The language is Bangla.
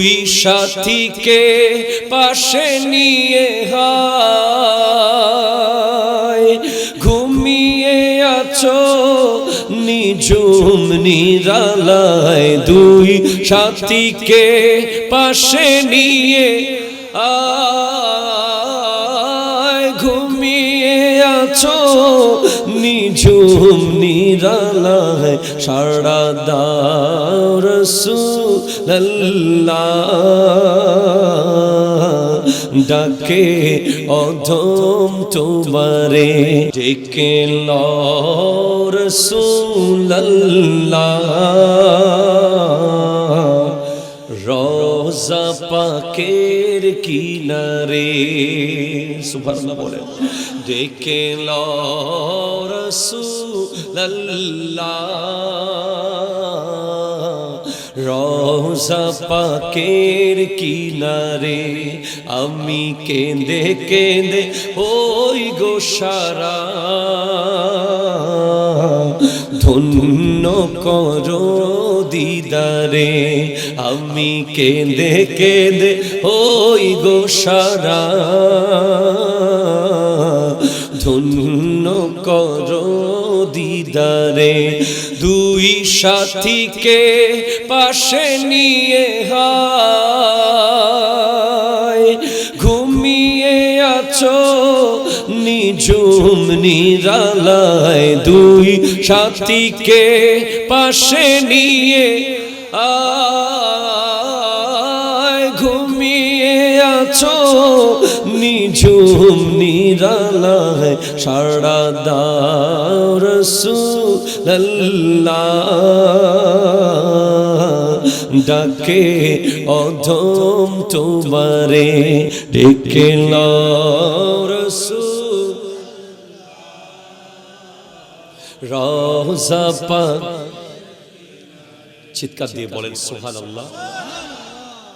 দুই সাথীকে পাশে নিয়ে হায়। ঘুমিয়ে আছো নিজুম নিরালায় দুই সাথীকে পাশে নিয়ে আছো? নিজুম নিরালায় সারা রসুল্লাহ ডাকে অধম তোমারে ডেকে রসুল্লাহ রোজা পাকের কিনারে, সুবহানাল্লাহ বলেন ডেকে রসুল্লাহ রোজা পাকের কিনারে আমি কেঁদে কেঁদে ওই গো সারা, ধন্য করো দিদারে, আমি কেঁদে কেঁদে ওই গো সারা। ধন্য করো দিদারে, দুই সাথীকে পাশে নিয়ে হায়। ঘুমিয়ে আছো নিজুম নিরালায় দুই সাথীকে পাশে নিয়ে আয়, ঘুমিয়ে আছো। নিজুম নিরালায় সারা দাও রসুল্লাহ ডাকে অধম তোমারে ডেকে রসুল। রোজা পাক চিৎকার দিয়ে বলেন সোহান আল্লাহ